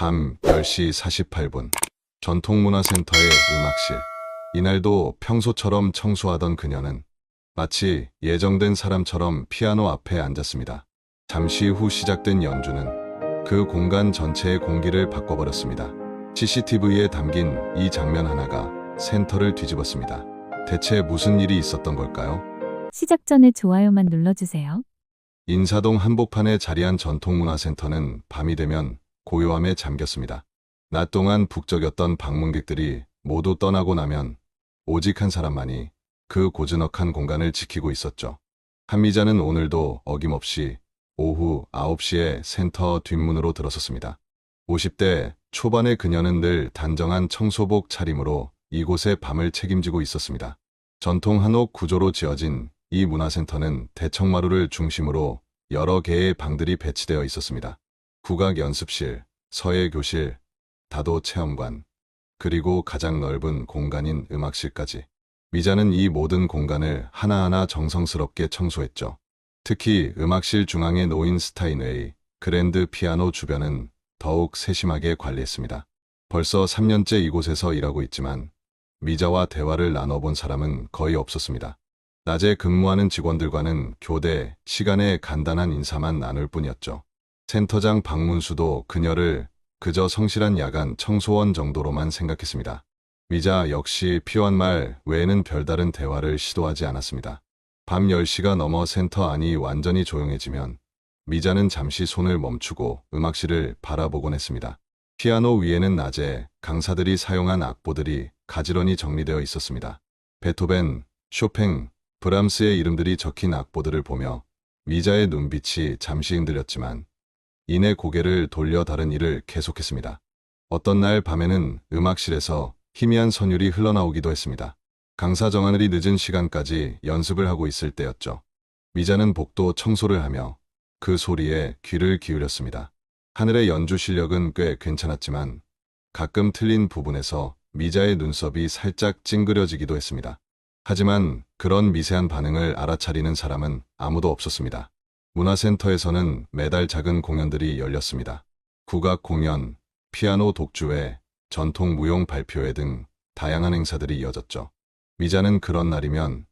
밤 10시 48분 전통문화센터의 음악실. 이날도 평소처럼 청소하던 그녀는 마치 예정된 사람처럼 피아노 앞에 앉았습니다. 잠시 후 시작된 연주는 그 공간 전체의 공기를 바꿔버렸습니다. CCTV에 담긴 이 장면 하나가 센터를 뒤집었습니다. 대체 무슨 일이 있었던 걸까요? 시작 전에 좋아요만 눌러주세요. 인사동 한복판에 자리한 전통문화센터는 밤이 되면 고요함에 잠겼습니다. 낮 동안 북적였던 방문객들이 모두 떠나고 나면 오직 한 사람만이 그 고즈넉한 공간을 지키고 있었죠. 한미자는 오늘도 어김없이 오후 9시에 센터 뒷문으로 들어섰습니다. 50대 초반의 그녀는 늘 단정한 청소복 차림으로 이곳의 밤을 책임지고 있었습니다. 전통 한옥 구조로 지어진 이 문화센터는 대청마루를 중심으로 여러 개의 방들이 배치되어 있었습니다. 국악 연습실, 서예 교실, 다도 체험관, 그리고 가장 넓은 공간인 음악실까지. 미자는 이 모든 공간을 하나하나 정성스럽게 청소했죠. 특히 음악실 중앙에 놓인 스타인웨이, 그랜드 피아노 주변은 더욱 세심하게 관리했습니다. 벌써 3년째 이곳에서 일하고 있지만 미자와 대화를 나눠본 사람은 거의 없었습니다. 낮에 근무하는 직원들과는 교대, 시간에 간단한 인사만 나눌 뿐이었죠. 센터장 박문수도 그녀를 그저 성실한 야간 청소원 정도로만 생각했습니다. 미자 역시 피한 말 외에는 별다른 대화를 시도하지 않았습니다. 밤 10시가 넘어 센터 안이 완전히 조용해지면 미자는 잠시 손을 멈추고 음악실을 바라보곤 했습니다. 피아노 위에는 낮에 강사들이 사용한 악보들이 가지런히 정리되어 있었습니다. 베토벤, 쇼팽, 브람스의 이름들이 적힌 악보들을 보며 미자의 눈빛이 잠시 흔들렸지만 이내 고개를 돌려 다른 일을 계속했습니다. 어떤 날 밤에는 음악실에서 희미한 선율이 흘러나오기도 했습니다. 강사 정하늘이 늦은 시간까지 연습을 하고 있을 때였죠. 미자는 복도 청소를 하며 그 소리에 귀를 기울였습니다. 하늘의 연주 실력은 꽤 괜찮았지만 가끔 틀린 부분에서 미자의 눈썹이 살짝 찡그려지기도 했습니다. 하지만 그런 미세한 반응을 알아차리는 사람은 아무도 없었습니다. 문화센터에서는 매달 작은 공연들이 열렸습니다. 국악 공연, 피아노 독주회, 전통 무용 발표회 등 다양한 행사들이 이어졌죠. 미자는 그런 날이면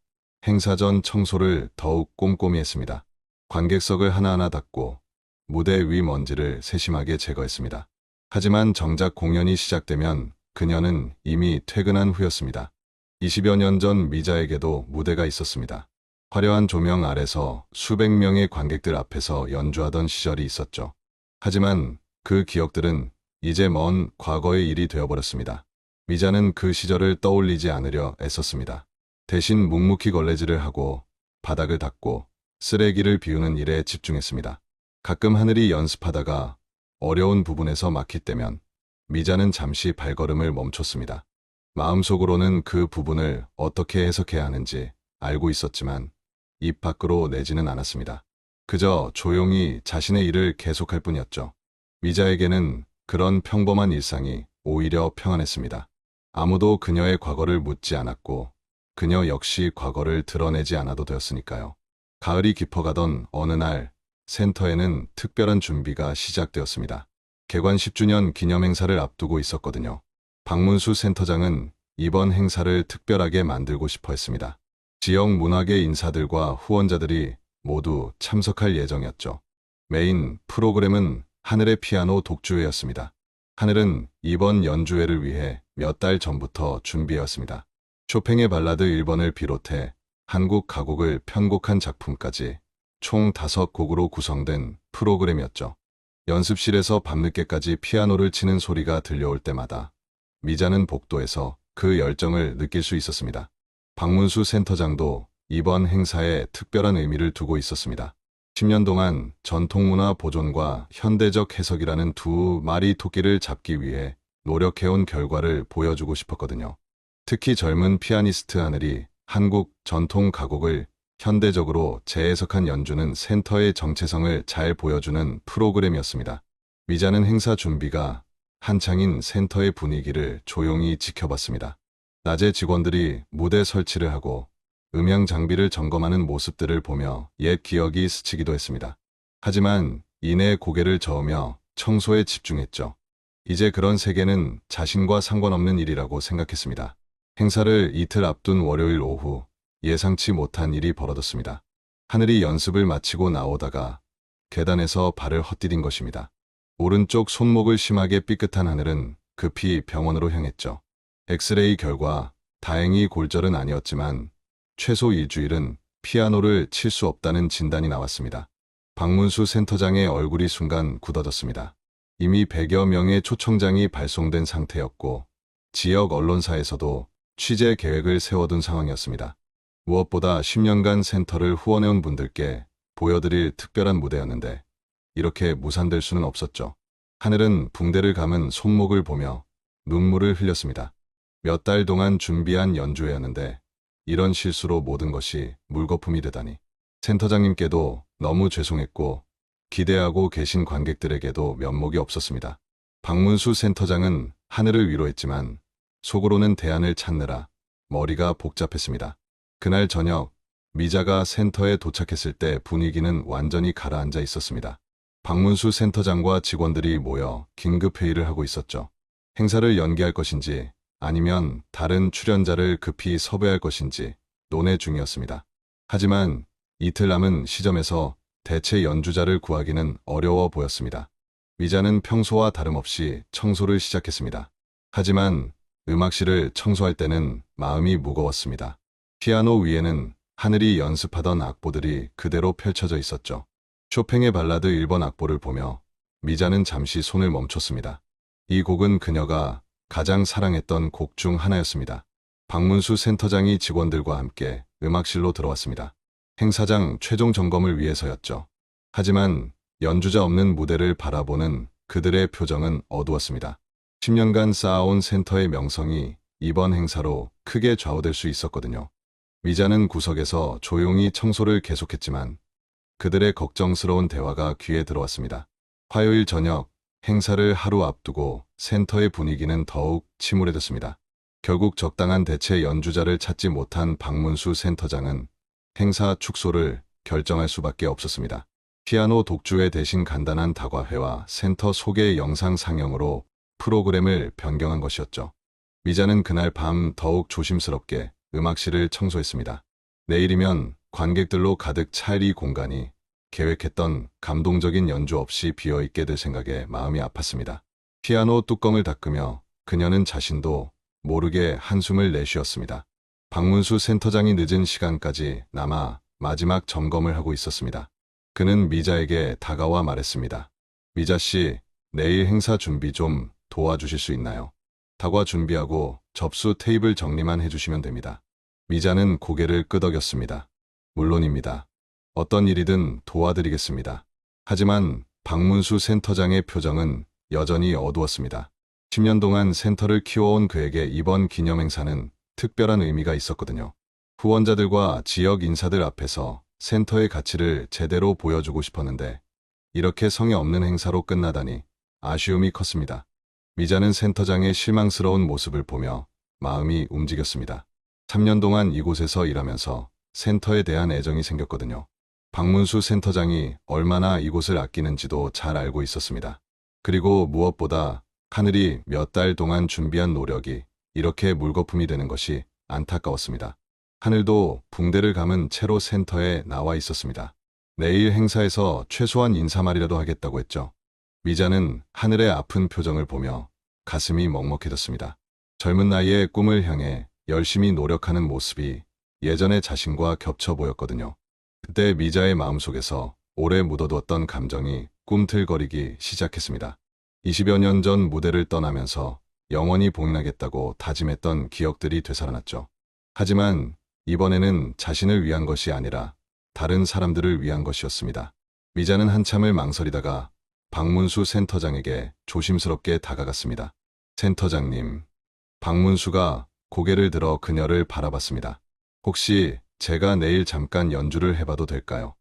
행사 전 청소를 더욱 꼼꼼히 했습니다. 관객석을 하나하나 닦고 무대 위 먼지를 세심하게 제거했습니다. 하지만 정작 공연이 시작되면 그녀는 이미 퇴근한 후였습니다. 20여 년 전 미자에게도 무대가 있었습니다. 화려한 조명 아래서 수백 명의 관객들 앞에서 연주하던 시절이 있었죠. 하지만 그 기억들은 이제 먼 과거의 일이 되어버렸습니다. 미자는 그 시절을 떠올리지 않으려 애썼습니다. 대신 묵묵히 걸레질을 하고 바닥을 닦고 쓰레기를 비우는 일에 집중했습니다. 가끔 하늘이 연습하다가 어려운 부분에서 막힐 때면 미자는 잠시 발걸음을 멈췄습니다. 마음속으로는 그 부분을 어떻게 해석해야 하는지 알고 있었지만 입 밖으로 내지는 않았습니다. 그저 조용히 자신의 일을 계속할 뿐이었죠. 미자에게는 그런 평범한 일상이 오히려 평안했습니다. 아무도 그녀의 과거를 묻지 않았고 그녀 역시 과거를 드러내지 않아도 되었으니까요. 가을이 깊어가던 어느 날 센터에는 특별한 준비가 시작되었습니다. 개관 10주년 기념 행사를 앞두고 있었거든요. 박문수 센터장은 이번 행사를 특별하게 만들고 싶어 했습니다. 지역 문화계 인사들과 후원자들이 모두 참석할 예정이었죠. 메인 프로그램은 하늘의 피아노 독주회였습니다. 하늘은 이번 연주회를 위해 몇 달 전부터 준비해왔습니다. 쇼팽의 발라드 1번을 비롯해 한국 가곡을 편곡한 작품까지 총 5곡으로 구성된 프로그램이었죠. 연습실에서 밤늦게까지 피아노를 치는 소리가 들려올 때마다 미자는 복도에서 그 열정을 느낄 수 있었습니다. 박문수 센터장도 이번 행사에 특별한 의미를 두고 있었습니다. 10년 동안 전통문화 보존과 현대적 해석이라는 두 마리 토끼를 잡기 위해 노력해온 결과를 보여주고 싶었거든요. 특히 젊은 피아니스트 하늘이 한국 전통 가곡을 현대적으로 재해석한 연주는 센터의 정체성을 잘 보여주는 프로그램이었습니다. 미자는 행사 준비가 한창인 센터의 분위기를 조용히 지켜봤습니다. 낮에 직원들이 무대 설치를 하고 음향 장비를 점검하는 모습들을 보며 옛 기억이 스치기도 했습니다. 하지만 이내 고개를 저으며 청소에 집중했죠. 이제 그런 세계는 자신과 상관없는 일이라고 생각했습니다. 행사를 이틀 앞둔 월요일 오후 예상치 못한 일이 벌어졌습니다. 하늘이 연습을 마치고 나오다가 계단에서 발을 헛디딘 것입니다. 오른쪽 손목을 심하게 삐끗한 하늘은 급히 병원으로 향했죠. 엑스레이 결과 다행히 골절은 아니었지만 최소 일주일은 피아노를 칠 수 없다는 진단이 나왔습니다. 박문수 센터장의 얼굴이 순간 굳어졌습니다. 이미 100여 명의 초청장이 발송된 상태였고 지역 언론사에서도 취재 계획을 세워둔 상황이었습니다. 무엇보다 10년간 센터를 후원해온 분들께 보여드릴 특별한 무대였는데 이렇게 무산될 수는 없었죠. 하늘은 붕대를 감은 손목을 보며 눈물을 흘렸습니다. 몇 달 동안 준비한 연주회였는데 이런 실수로 모든 것이 물거품이 되다니. 센터장님께도 너무 죄송했고 기대하고 계신 관객들에게도 면목이 없었습니다. 박문수 센터장은 하늘을 위로했지만 속으로는 대안을 찾느라 머리가 복잡했습니다. 그날 저녁 미자가 센터에 도착했을 때 분위기는 완전히 가라앉아 있었습니다. 박문수 센터장과 직원들이 모여 긴급 회의를 하고 있었죠. 행사를 연기할 것인지 아니면 다른 출연자를 급히 섭외할 것인지 논의 중이었습니다. 하지만 이틀 남은 시점에서 대체 연주자를 구하기는 어려워 보였습니다. 미자는 평소와 다름없이 청소를 시작했습니다. 하지만 음악실을 청소할 때는 마음이 무거웠습니다. 피아노 위에는 하늘이 연습하던 악보들이 그대로 펼쳐져 있었죠. 쇼팽의 발라드 1번 악보를 보며 미자는 잠시 손을 멈췄습니다. 이 곡은 그녀가 가장 사랑했던 곡 중 하나였습니다. 박문수 센터장이 직원들과 함께 음악실로 들어왔습니다. 행사장 최종 점검을 위해서였죠. 하지만 연주자 없는 무대를 바라보는 그들의 표정은 어두웠습니다. 10년간 쌓아온 센터의 명성이 이번 행사로 크게 좌우될 수 있었거든요. 미자는 구석에서 조용히 청소를 계속했지만 그들의 걱정스러운 대화가 귀에 들어왔습니다. 화요일 저녁 행사를 하루 앞두고 센터의 분위기는 더욱 침울해졌습니다. 결국 적당한 대체 연주자를 찾지 못한 박문수 센터장은 행사 축소를 결정할 수밖에 없었습니다. 피아노 독주회 대신 간단한 다과회와 센터 소개 영상 상영으로 프로그램을 변경한 것이었죠. 미자는 그날 밤 더욱 조심스럽게 음악실을 청소했습니다. 내일이면 관객들로 가득 찰 이 공간이 계획했던 감동적인 연주 없이 비어있게 될 생각에 마음이 아팠습니다. 피아노 뚜껑을 닦으며 그녀는 자신도 모르게 한숨을 내쉬었습니다. 박문수 센터장이 늦은 시간까지 남아 마지막 점검을 하고 있었습니다. 그는 미자에게 다가와 말했습니다. 미자 씨, 내일 행사 준비 좀 도와주실 수 있나요? 다과 준비하고 접수 테이블 정리만 해주시면 됩니다. 미자는 고개를 끄덕였습니다. 물론입니다. 어떤 일이든 도와드리겠습니다. 하지만 박문수 센터장의 표정은 여전히 어두웠습니다. 10년 동안 센터를 키워온 그에게 이번 기념행사는 특별한 의미가 있었거든요. 후원자들과 지역 인사들 앞에서 센터의 가치를 제대로 보여주고 싶었는데 이렇게 성의 없는 행사로 끝나다니 아쉬움이 컸습니다. 미자는 센터장의 실망스러운 모습을 보며 마음이 움직였습니다. 3년 동안 이곳에서 일하면서 센터에 대한 애정이 생겼거든요. 박문수 센터장이 얼마나 이곳을 아끼는지도 잘 알고 있었습니다. 그리고 무엇보다 하늘이 몇 달 동안 준비한 노력이 이렇게 물거품이 되는 것이 안타까웠습니다. 하늘도 붕대를 감은 채로 센터에 나와 있었습니다. 내일 행사에서 최소한 인사말이라도 하겠다고 했죠. 미자는 하늘의 아픈 표정을 보며 가슴이 먹먹해졌습니다. 젊은 나이에 꿈을 향해 열심히 노력하는 모습이 예전의 자신과 겹쳐 보였거든요. 그때 미자의 마음속에서 오래 묻어두었던 감정이 꿈틀거리기 시작했습니다. 20여 년 전 무대를 떠나면서 영원히 봉인하겠다고 다짐했던 기억들이 되살아났죠. 하지만 이번에는 자신을 위한 것이 아니라 다른 사람들을 위한 것이었습니다. 미자는 한참을 망설이다가 박문수 센터장에게 조심스럽게 다가갔습니다. 센터장님, 박문수가 고개를 들어 그녀를 바라봤습니다. 혹시 제가 내일 잠깐 연주를 해봐도 될까요?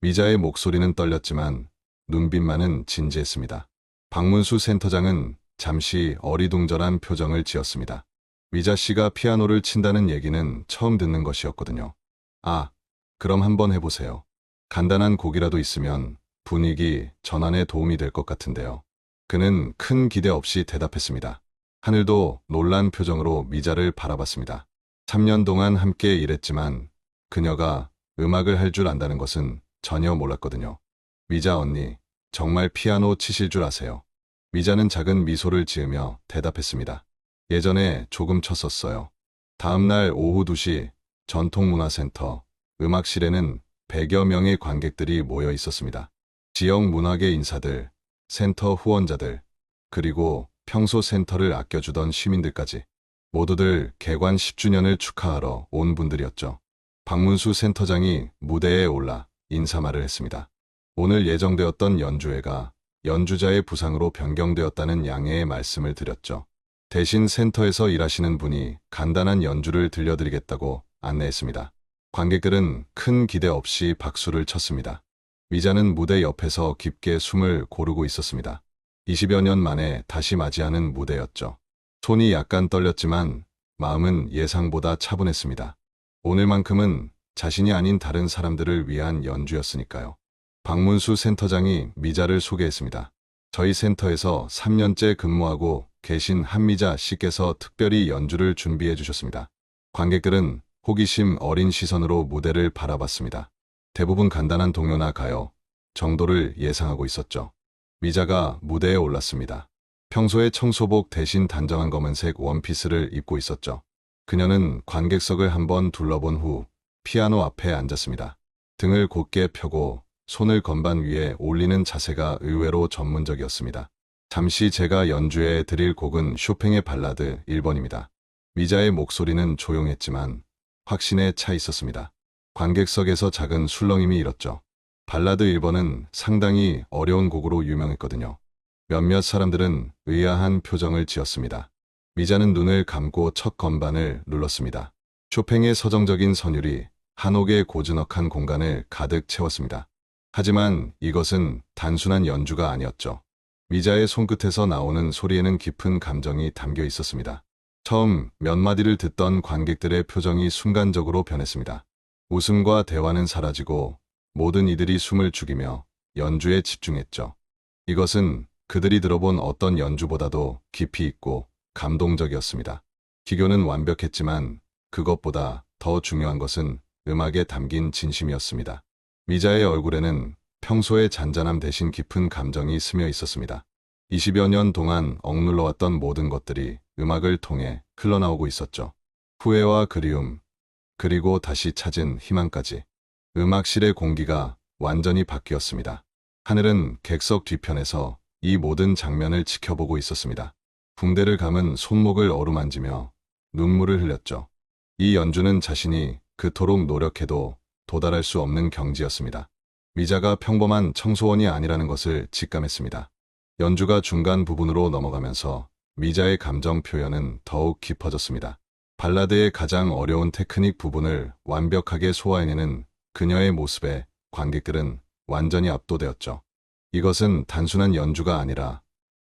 미자의 목소리는 떨렸지만 눈빛만은 진지했습니다. 박문수 센터장은 잠시 어리둥절한 표정을 지었습니다. 미자 씨가 피아노를 친다는 얘기는 처음 듣는 것이었거든요. 아, 그럼 한번 해보세요. 간단한 곡이라도 있으면 분위기 전환에 도움이 될 것 같은데요. 그는 큰 기대 없이 대답했습니다. 하늘도 놀란 표정으로 미자를 바라봤습니다. 3년 동안 함께 일했지만 그녀가 음악을 할 줄 안다는 것은 전혀 몰랐거든요. 미자 언니, 정말 피아노 치실 줄 아세요? 미자는 작은 미소를 지으며 대답했습니다. 예전에 조금 쳤었어요. 다음날 오후 2시 전통문화센터 음악실에는 100여 명의 관객들이 모여 있었습니다. 지역 문화계 인사들, 센터 후원자들, 그리고 평소 센터를 아껴주던 시민들까지 모두들 개관 10주년을 축하하러 온 분들이었죠. 박문수 센터장이 무대에 올라 인사말을 했습니다. 오늘 예정되었던 연주회가 연주자의 부상으로 변경되었다는 양해의 말씀을 드렸죠. 대신 센터에서 일하시는 분이 간단한 연주를 들려드리겠다고 안내했습니다. 관객들은 큰 기대 없이 박수를 쳤습니다. 미자는 무대 옆에서 깊게 숨을 고르고 있었습니다. 20여 년 만에 다시 맞이하는 무대였죠. 손이 약간 떨렸지만 마음은 예상보다 차분했습니다. 오늘만큼은 자신이 아닌 다른 사람들을 위한 연주였으니까요. 박문수 센터장이 미자를 소개했습니다. 저희 센터에서 3년째 근무하고 계신 한미자 씨께서 특별히 연주를 준비해 주셨습니다. 관객들은 호기심 어린 시선으로 무대를 바라봤습니다. 대부분 간단한 동요나 가요 정도를 예상하고 있었죠. 미자가 무대에 올랐습니다. 평소에 청소복 대신 단정한 검은색 원피스를 입고 있었죠. 그녀는 관객석을 한번 둘러본 후 피아노 앞에 앉았습니다. 등을 곧게 펴고 손을 건반 위에 올리는 자세가 의외로 전문적이었습니다. 잠시 제가 연주해 드릴 곡은 쇼팽의 발라드 1번입니다. 미자의 목소리는 조용했지만 확신에 차 있었습니다. 관객석에서 작은 술렁임이 일었죠. 발라드 1번은 상당히 어려운 곡으로 유명했거든요. 몇몇 사람들은 의아한 표정을 지었습니다. 미자는 눈을 감고 첫 건반을 눌렀습니다. 쇼팽의 서정적인 선율이 한옥의 고즈넉한 공간을 가득 채웠습니다. 하지만 이것은 단순한 연주가 아니었죠. 미자의 손끝에서 나오는 소리에는 깊은 감정이 담겨 있었습니다. 처음 몇 마디를 듣던 관객들의 표정이 순간적으로 변했습니다. 웃음과 대화는 사라지고 모든 이들이 숨을 죽이며 연주에 집중했죠. 이것은 그들이 들어본 어떤 연주보다도 깊이 있고 감동적이었습니다. 기교는 완벽했지만 그것보다 더 중요한 것은 음악에 담긴 진심이었습니다. 미자의 얼굴에는 평소의 잔잔함 대신 깊은 감정이 스며 있었습니다. 20여 년 동안 억눌러왔던 모든 것들이 음악을 통해 흘러나오고 있었죠. 후회와 그리움, 그리고 다시 찾은 희망까지. 음악실의 공기가 완전히 바뀌었습니다. 하늘은 객석 뒤편에서 이 모든 장면을 지켜보고 있었습니다. 붕대를 감은 손목을 어루만지며 눈물을 흘렸죠. 이 연주는 자신이 그토록 노력해도 도달할 수 없는 경지였습니다. 미자가 평범한 청소원이 아니라는 것을 직감했습니다. 연주가 중간 부분으로 넘어가면서 미자의 감정 표현은 더욱 깊어졌습니다. 발라드의 가장 어려운 테크닉 부분을 완벽하게 소화해내는 그녀의 모습에 관객들은 완전히 압도되었죠. 이것은 단순한 연주가 아니라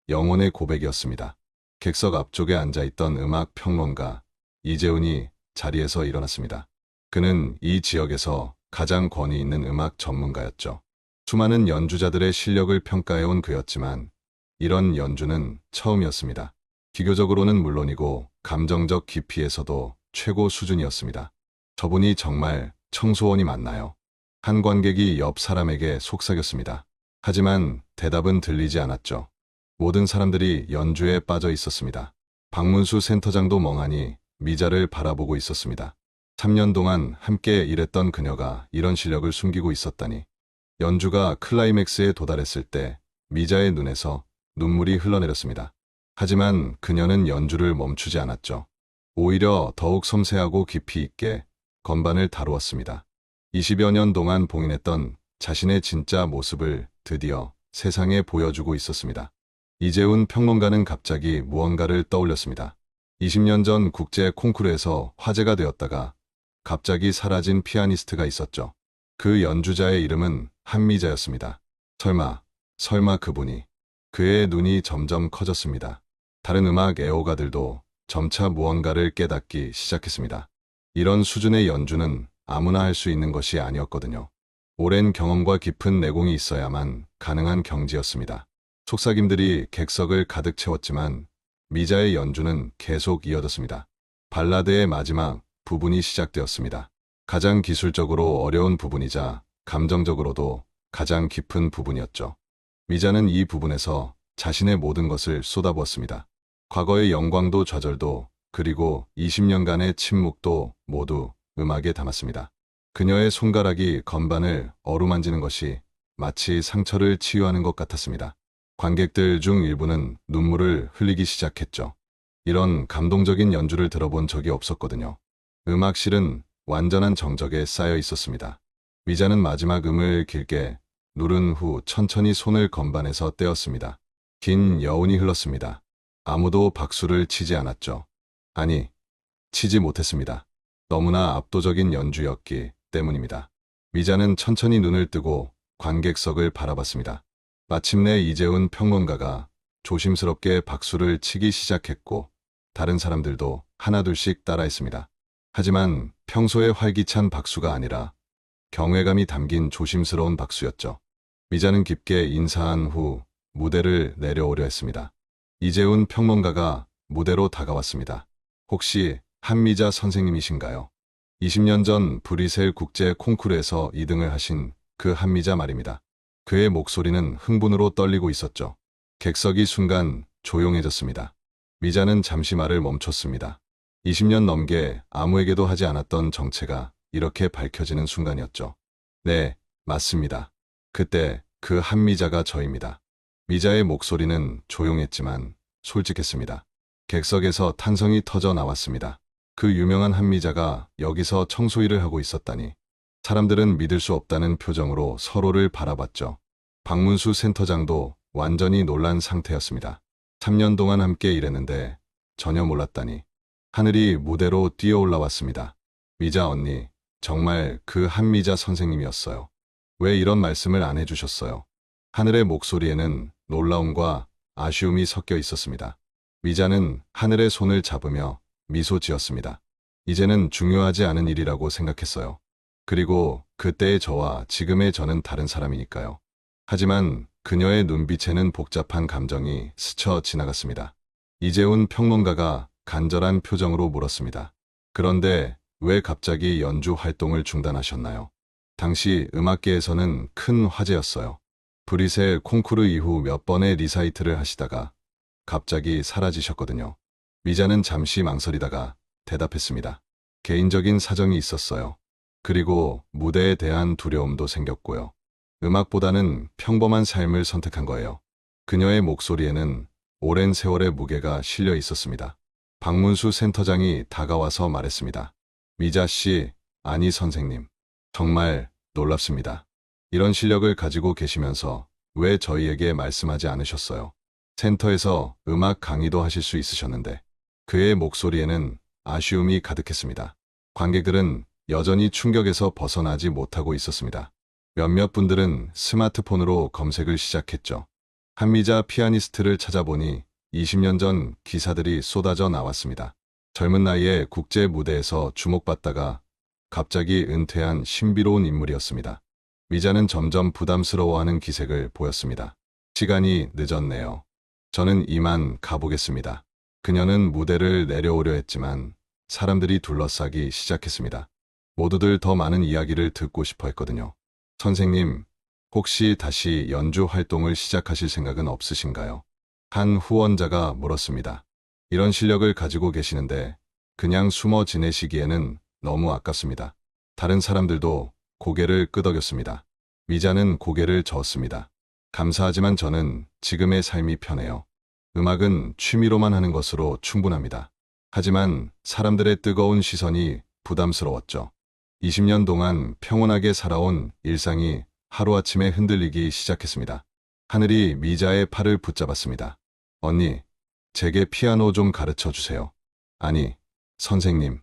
영혼의 고백이었습니다. 객석 앞쪽에 앉아있던 음악 평론가 이재훈이 자리에서 일어났습니다. 그는 이 지역에서 가장 권위 있는 음악 전문가였죠. 수많은 연주자들의 실력을 평가해온 그였지만 이런 연주는 처음이었습니다. 기교적으로는 물론이고 감정적 깊이에서도 최고 수준이었습니다. 저분이 정말 청소원이 맞나요? 한 관객이 옆 사람에게 속삭였습니다. 하지만 대답은 들리지 않았죠. 모든 사람들이 연주에 빠져 있었습니다. 박문수 센터장도 멍하니 미자를 바라보고 있었습니다. 3년 동안 함께 일했던 그녀가 이런 실력을 숨기고 있었다니. 연주가 클라이맥스에 도달했을 때 미자의 눈에서 눈물이 흘러내렸습니다. 하지만 그녀는 연주를 멈추지 않았죠. 오히려 더욱 섬세하고 깊이 있게 건반을 다루었습니다. 20여 년 동안 봉인했던 자신의 진짜 모습을 드디어 세상에 보여주고 있었습니다. 이재훈 평론가는 갑자기 무언가를 떠올렸습니다. 20년 전 국제 콩쿠르에서 화제가 되었다가 갑자기 사라진 피아니스트가 있었죠. 그 연주자의 이름은 한미자였습니다. 설마, 설마 그분이. 그의 눈이 점점 커졌습니다. 다른 음악 애호가들도 점차 무언가를 깨닫기 시작했습니다. 이런 수준의 연주는 아무나 할 수 있는 것이 아니었거든요. 오랜 경험과 깊은 내공이 있어야만 가능한 경지였습니다. 속삭임들이 객석을 가득 채웠지만 미자의 연주는 계속 이어졌습니다. 발라드의 마지막 부분이 시작되었습니다. 가장 기술적으로 어려운 부분이자 감정적으로도 가장 깊은 부분이었죠. 미자는 이 부분에서 자신의 모든 것을 쏟아부었습니다. 과거의 영광도 좌절도 그리고 20년간의 침묵도 모두 음악에 담았습니다. 그녀의 손가락이 건반을 어루만지는 것이 마치 상처를 치유하는 것 같았습니다. 관객들 중 일부는 눈물을 흘리기 시작했죠. 이런 감동적인 연주를 들어본 적이 없었거든요. 음악실은 완전한 정적에 쌓여 있었습니다. 미자는 마지막 음을 길게 누른 후 천천히 손을 건반에서 떼었습니다. 긴 여운이 흘렀습니다. 아무도 박수를 치지 않았죠. 아니, 치지 못했습니다. 너무나 압도적인 연주였기 때문입니다. 미자는 천천히 눈을 뜨고 관객석을 바라봤습니다. 마침내 이재훈 평론가가 조심스럽게 박수를 치기 시작했고 다른 사람들도 하나둘씩 따라했습니다. 하지만 평소의 활기찬 박수가 아니라 경외감이 담긴 조심스러운 박수였죠. 미자는 깊게 인사한 후 무대를 내려오려 했습니다. 이재훈 평론가가 무대로 다가왔습니다. 혹시 한미자 선생님이신가요? 20년 전 브리셀 국제 콩쿠르에서 2등을 하신 그 한미자 말입니다. 그의 목소리는 흥분으로 떨리고 있었죠. 객석이 순간 조용해졌습니다. 미자는 잠시 말을 멈췄습니다. 20년 넘게 아무에게도 하지 않았던 정체가 이렇게 밝혀지는 순간이었죠. 네, 맞습니다. 그때 그 한미자가 저입니다. 미자의 목소리는 조용했지만 솔직했습니다. 객석에서 탄성이 터져 나왔습니다. 그 유명한 한미자가 여기서 청소일을 하고 있었다니. 사람들은 믿을 수 없다는 표정으로 서로를 바라봤죠. 박문수 센터장도 완전히 놀란 상태였습니다. 3년 동안 함께 일했는데 전혀 몰랐다니. 하늘이 무대로 뛰어 올라왔습니다. 미자 언니, 정말 그 한미자 선생님이었어요. 왜 이런 말씀을 안 해주셨어요? 하늘의 목소리에는 놀라움과 아쉬움이 섞여 있었습니다. 미자는 하늘의 손을 잡으며 미소 지었습니다. 이제는 중요하지 않은 일이라고 생각했어요. 그리고 그때의 저와 지금의 저는 다른 사람이니까요. 하지만 그녀의 눈빛에는 복잡한 감정이 스쳐 지나갔습니다. 이재훈 평론가가 간절한 표정으로 물었습니다. 그런데 왜 갑자기 연주 활동을 중단하셨나요? 당시 음악계에서는 큰 화제였어요. 브리셀 콩쿠르 이후 몇 번의 리사이트를 하시다가 갑자기 사라지셨거든요. 미자는 잠시 망설이다가 대답했습니다. 개인적인 사정이 있었어요. 그리고 무대에 대한 두려움도 생겼고요. 음악보다는 평범한 삶을 선택한 거예요. 그녀의 목소리에는 오랜 세월의 무게가 실려 있었습니다. 박문수 센터장이 다가와서 말했습니다. 미자 씨, 아니 선생님. 정말 놀랍습니다. 이런 실력을 가지고 계시면서 왜 저희에게 말씀하지 않으셨어요? 센터에서 음악 강의도 하실 수 있으셨는데 그의 목소리에는 아쉬움이 가득했습니다. 관객들은 여전히 충격에서 벗어나지 못하고 있었습니다. 몇몇 분들은 스마트폰으로 검색을 시작했죠. 한미자 피아니스트를 찾아보니 20년 전 기사들이 쏟아져 나왔습니다. 젊은 나이에 국제 무대에서 주목받다가 갑자기 은퇴한 신비로운 인물이었습니다. 미자는 점점 부담스러워하는 기색을 보였습니다. 시간이 늦었네요. 저는 이만 가보겠습니다. 그녀는 무대를 내려오려 했지만 사람들이 둘러싸기 시작했습니다. 모두들 더 많은 이야기를 듣고 싶어 했거든요. 선생님, 혹시 다시 연주 활동을 시작하실 생각은 없으신가요? 한 후원자가 물었습니다. 이런 실력을 가지고 계시는데 그냥 숨어 지내시기에는 너무 아깝습니다. 다른 사람들도 고개를 끄덕였습니다. 미자는 고개를 저었습니다. 감사하지만 저는 지금의 삶이 편해요. 음악은 취미로만 하는 것으로 충분합니다. 하지만 사람들의 뜨거운 시선이 부담스러웠죠. 20년 동안 평온하게 살아온 일상이 하루아침에 흔들리기 시작했습니다. 하늘이 미자의 팔을 붙잡았습니다. 언니, 제게 피아노 좀 가르쳐 주세요. 아니, 선생님,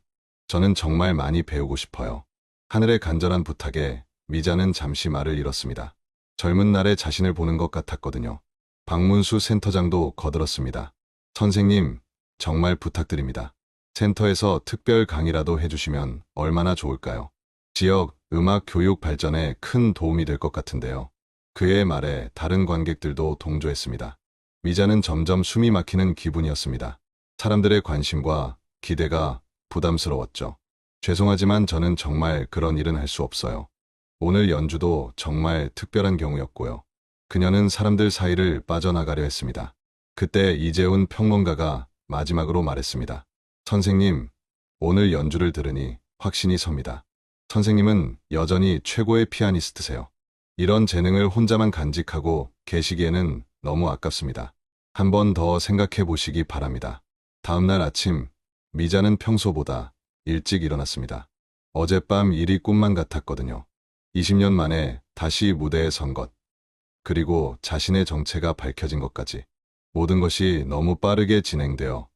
저는 정말 많이 배우고 싶어요. 하늘의 간절한 부탁에 미자는 잠시 말을 잃었습니다. 젊은 날의 자신을 보는 것 같았거든요. 박문수 센터장도 거들었습니다. 선생님, 정말 부탁드립니다. 센터에서 특별 강의라도 해주시면 얼마나 좋을까요? 지역 음악 교육 발전에 큰 도움이 될 것 같은데요. 그의 말에 다른 관객들도 동조했습니다. 미자는 점점 숨이 막히는 기분이었습니다. 사람들의 관심과 기대가 부담스러웠죠. 죄송하지만 저는 정말 그런 일은 할 수 없어요. 오늘 연주도 정말 특별한 경우였고요. 그녀는 사람들 사이를 빠져나가려 했습니다. 그때 이재훈 평론가가 마지막으로 말했습니다. 선생님, 오늘 연주를 들으니 확신이 섭니다. 선생님은 여전히 최고의 피아니스트세요. 이런 재능을 혼자만 간직하고 계시기에는 너무 아깝습니다. 한 번 더 생각해 보시기 바랍니다. 다음날 아침, 미자는 평소보다 일찍 일어났습니다. 어젯밤 일이 꿈만 같았거든요. 20년 만에 다시 무대에 선 것, 그리고 자신의 정체가 밝혀진 것까지 모든 것이 너무 빠르게 진행되어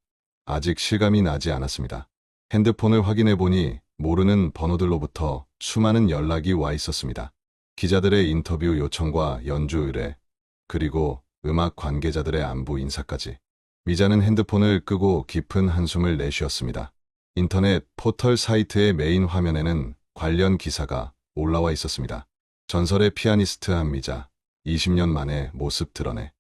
아직 실감이 나지 않았습니다. 핸드폰을 확인해 보니 모르는 번호들로부터 수많은 연락이 와 있었습니다. 기자들의 인터뷰 요청과 연주 의뢰, 그리고 음악 관계자들의 안부 인사까지. 미자는 핸드폰을 끄고 깊은 한숨을 내쉬었습니다. 인터넷 포털 사이트의 메인 화면에는 관련 기사가 올라와 있었습니다. 전설의 피아니스트 한미자, 20년 만에 모습 드러내.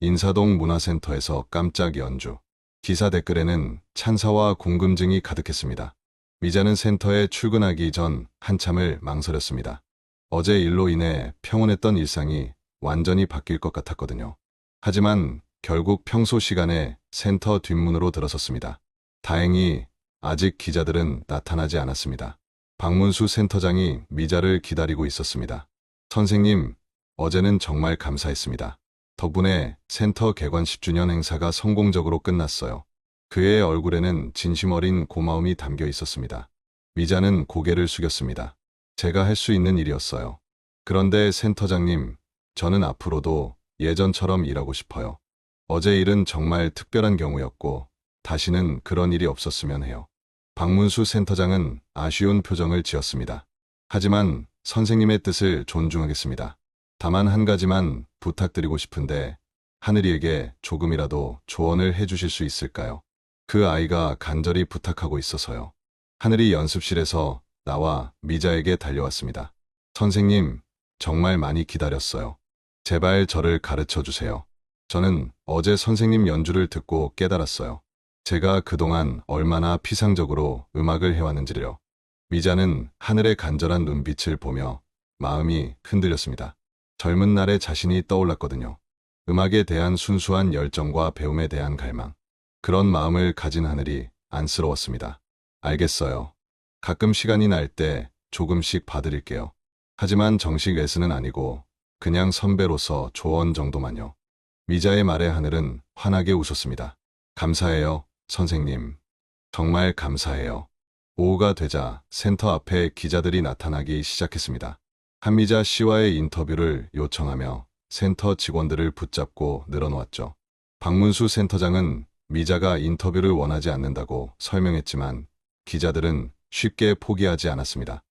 인사동 문화센터에서 깜짝 연주. 기사 댓글에는 찬사와 궁금증이 가득했습니다. 미자는 센터에 출근하기 전 한참을 망설였습니다. 어제 일로 인해 평온했던 일상이 완전히 바뀔 것 같았거든요. 하지만 결국 평소 시간에 센터 뒷문으로 들어섰습니다. 다행히 아직 기자들은 나타나지 않았습니다. 박문수 센터장이 미자를 기다리고 있었습니다. 선생님, 어제는 정말 감사했습니다. 덕분에 센터 개관 10주년 행사가 성공적으로 끝났어요. 그의 얼굴에는 진심 어린 고마움이 담겨 있었습니다. 미자는 고개를 숙였습니다. 제가 할 수 있는 일이었어요. 그런데 센터장님, 저는 앞으로도 예전처럼 일하고 싶어요. 어제 일은 정말 특별한 경우였고, 다시는 그런 일이 없었으면 해요. 박문수 센터장은 아쉬운 표정을 지었습니다. 하지만 선생님의 뜻을 존중하겠습니다. 다만 한 가지만 부탁드리고 싶은데 하늘이에게 조금이라도 조언을 해주실 수 있을까요? 그 아이가 간절히 부탁하고 있어서요. 하늘이 연습실에서 나와 미자에게 달려왔습니다. 선생님, 정말 많이 기다렸어요. 제발 저를 가르쳐 주세요. 저는 어제 선생님 연주를 듣고 깨달았어요. 제가 그동안 얼마나 피상적으로 음악을 해왔는지를요. 미자는 하늘의 간절한 눈빛을 보며 마음이 흔들렸습니다. 젊은 날의 자신이 떠올랐거든요. 음악에 대한 순수한 열정과 배움에 대한 갈망. 그런 마음을 가진 하늘이 안쓰러웠습니다. 알겠어요. 가끔 시간이 날 때 조금씩 봐드릴게요. 하지만 정식 레슨은 아니고 그냥 선배로서 조언 정도만요. 미자의 말에 하늘은 환하게 웃었습니다. 감사해요, 선생님. 정말 감사해요. 오후가 되자 센터 앞에 기자들이 나타나기 시작했습니다. 한미자 씨와의 인터뷰를 요청하며 센터 직원들을 붙잡고 늘어놓았죠. 박문수 센터장은 미자가 인터뷰를 원하지 않는다고 설명했지만 기자들은 쉽게 포기하지 않았습니다.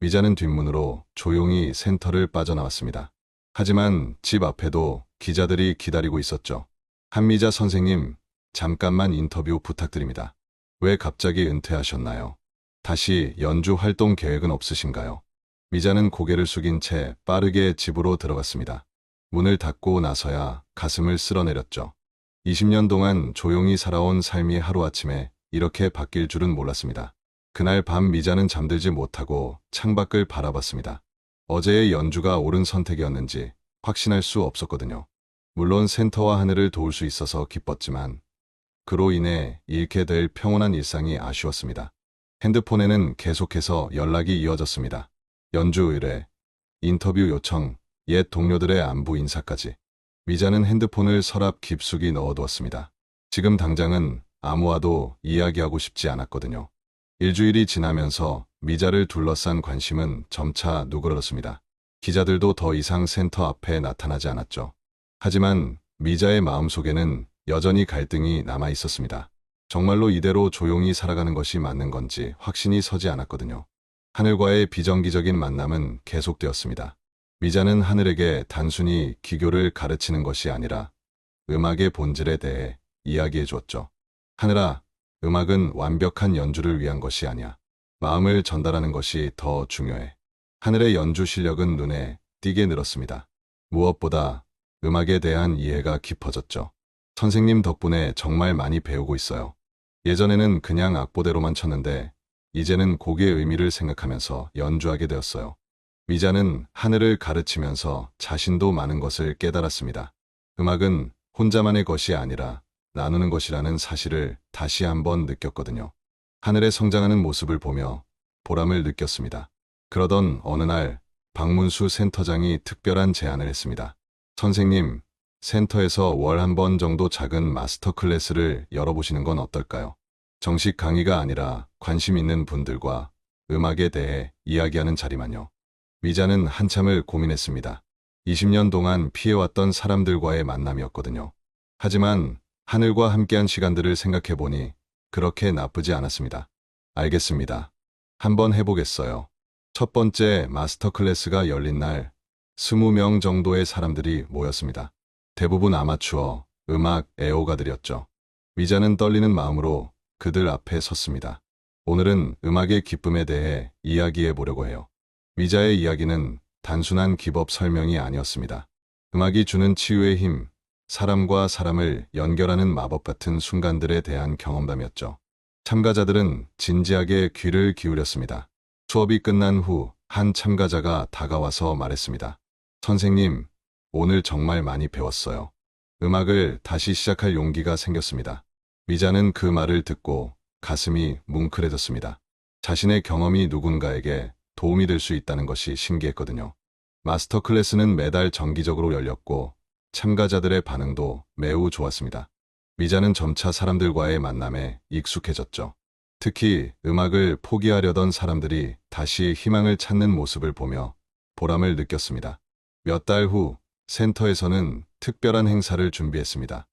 미자는 뒷문으로 조용히 센터를 빠져나왔습니다. 하지만 집 앞에도 기자들이 기다리고 있었죠. 한미자 선생님, 잠깐만 인터뷰 부탁드립니다. 왜 갑자기 은퇴하셨나요? 다시 연주 활동 계획은 없으신가요? 미자는 고개를 숙인 채 빠르게 집으로 들어갔습니다. 문을 닫고 나서야 가슴을 쓸어내렸죠. 20년 동안 조용히 살아온 삶이 하루아침에 이렇게 바뀔 줄은 몰랐습니다. 그날 밤 미자는 잠들지 못하고 창밖을 바라봤습니다. 어제의 연주가 옳은 선택이었는지 확신할 수 없었거든요. 물론 센터와 하늘을 도울 수 있어서 기뻤지만 그로 인해 잃게 될 평온한 일상이 아쉬웠습니다. 핸드폰에는 계속해서 연락이 이어졌습니다. 연주 의뢰, 인터뷰 요청, 옛 동료들의 안부 인사까지. 미자는 핸드폰을 서랍 깊숙이 넣어두었습니다. 지금 당장은 아무와도 이야기하고 싶지 않았거든요. 일주일이 지나면서 미자를 둘러싼 관심은 점차 누그러졌습니다. 기자들도 더 이상 센터 앞에 나타나지 않았죠. 하지만 미자의 마음속에는 여전히 갈등이 남아 있었습니다. 정말로 이대로 조용히 살아가는 것이 맞는 건지 확신이 서지 않았거든요. 하늘과의 비정기적인 만남은 계속되었습니다. 미자는 하늘에게 단순히 기교를 가르치는 것이 아니라 음악의 본질에 대해 이야기해 주었죠. 하늘아, 음악은 완벽한 연주를 위한 것이 아니야. 마음을 전달하는 것이 더 중요해. 하늘의 연주 실력은 눈에 띄게 늘었습니다. 무엇보다 음악에 대한 이해가 깊어졌죠. 선생님 덕분에 정말 많이 배우고 있어요. 예전에는 그냥 악보대로만 쳤는데 이제는 곡의 의미를 생각하면서 연주하게 되었어요. 미자는 하늘을 가르치면서 자신도 많은 것을 깨달았습니다. 음악은 혼자만의 것이 아니라 나누는 것이라는 사실을 다시 한번 느꼈거든요. 하늘의 성장하는 모습을 보며 보람을 느꼈습니다. 그러던 어느 날 박문수 센터장이 특별한 제안을 했습니다. 선생님, 센터에서 월 한 번 정도 작은 마스터 클래스를 열어보시는 건 어떨까요? 정식 강의가 아니라 관심 있는 분들과 음악에 대해 이야기하는 자리만요. 미자는 한참을 고민했습니다. 20년 동안 피해왔던 사람들과의 만남이었거든요. 하지만 하늘과 함께한 시간들을 생각해보니 그렇게 나쁘지 않았습니다. 알겠습니다. 한번 해보겠어요. 첫 번째 마스터 클래스가 열린 날 20명 정도의 사람들이 모였습니다. 대부분 아마추어, 음악 애호가들이었죠. 미자는 떨리는 마음으로 그들 앞에 섰습니다. 오늘은 음악의 기쁨에 대해 이야기해 보려고 해요. 미자의 이야기는 단순한 기법 설명이 아니었습니다. 음악이 주는 치유의 힘, 사람과 사람을 연결하는 마법 같은 순간들에 대한 경험담이었죠. 참가자들은 진지하게 귀를 기울였습니다. 수업이 끝난 후 한 참가자가 다가와서 말했습니다. 선생님, 오늘 정말 많이 배웠어요. 음악을 다시 시작할 용기가 생겼습니다. 미자는 그 말을 듣고 가슴이 뭉클해졌습니다. 자신의 경험이 누군가에게 도움이 될 수 있다는 것이 신기했거든요. 마스터 클래스는 매달 정기적으로 열렸고 참가자들의 반응도 매우 좋았습니다. 미자는 점차 사람들과의 만남에 익숙해졌죠. 특히 음악을 포기하려던 사람들이 다시 희망을 찾는 모습을 보며 보람을 느꼈습니다. 몇 달 후 센터에서는 특별한 행사를 준비했습니다.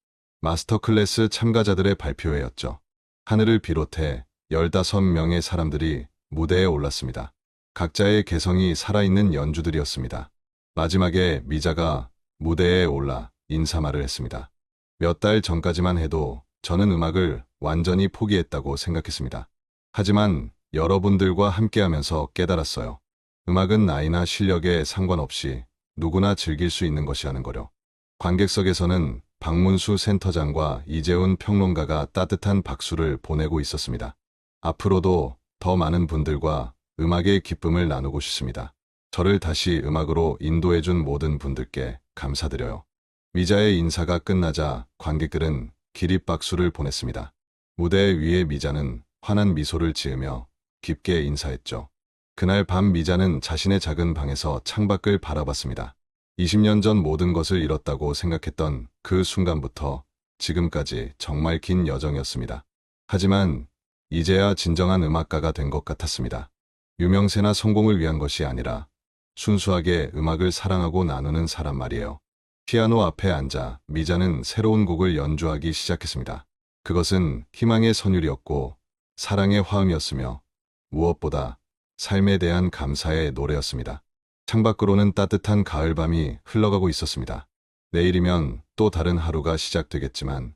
마스터 클래스 참가자들의 발표회였죠. 하늘을 비롯해 15명의 사람들이 무대에 올랐습니다. 각자의 개성이 살아있는 연주들이었습니다. 마지막에 미자가 무대에 올라 인사말을 했습니다. 몇 달 전까지만 해도 저는 음악을 완전히 포기했다고 생각했습니다. 하지만 여러분들과 함께하면서 깨달았어요. 음악은 나이나 실력에 상관없이 누구나 즐길 수 있는 것이라는 거요. 관객석에서는 박문수 센터장과 이재훈 평론가가 따뜻한 박수를 보내고 있었습니다. 앞으로도 더 많은 분들과 음악의 기쁨을 나누고 싶습니다. 저를 다시 음악으로 인도해준 모든 분들께 감사드려요. 미자의 인사가 끝나자 관객들은 기립박수를 보냈습니다. 무대 위에 미자는 환한 미소를 지으며 깊게 인사했죠. 그날 밤 미자는 자신의 작은 방에서 창밖을 바라봤습니다. 20년 전 모든 것을 잃었다고 생각했던 그 순간부터 지금까지 정말 긴 여정이었습니다. 하지만 이제야 진정한 음악가가 된 것 같았습니다. 유명세나 성공을 위한 것이 아니라 순수하게 음악을 사랑하고 나누는 사람 말이에요. 피아노 앞에 앉아 미자는 새로운 곡을 연주하기 시작했습니다. 그것은 희망의 선율이었고 사랑의 화음이었으며 무엇보다 삶에 대한 감사의 노래였습니다. 창밖으로는 따뜻한 가을밤이 흘러가고 있었습니다. 내일이면 또 다른 하루가 시작되겠지만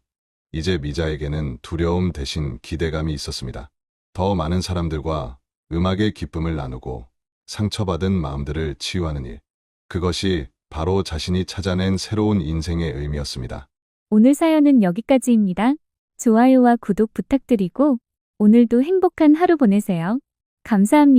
이제 미자에게는 두려움 대신 기대감이 있었습니다. 더 많은 사람들과 음악의 기쁨을 나누고 상처받은 마음들을 치유하는 일. 그것이 바로 자신이 찾아낸 새로운 인생의 의미였습니다. 오늘 사연은 여기까지입니다. 좋아요와 구독 부탁드리고 오늘도 행복한 하루 보내세요. 감사합니다.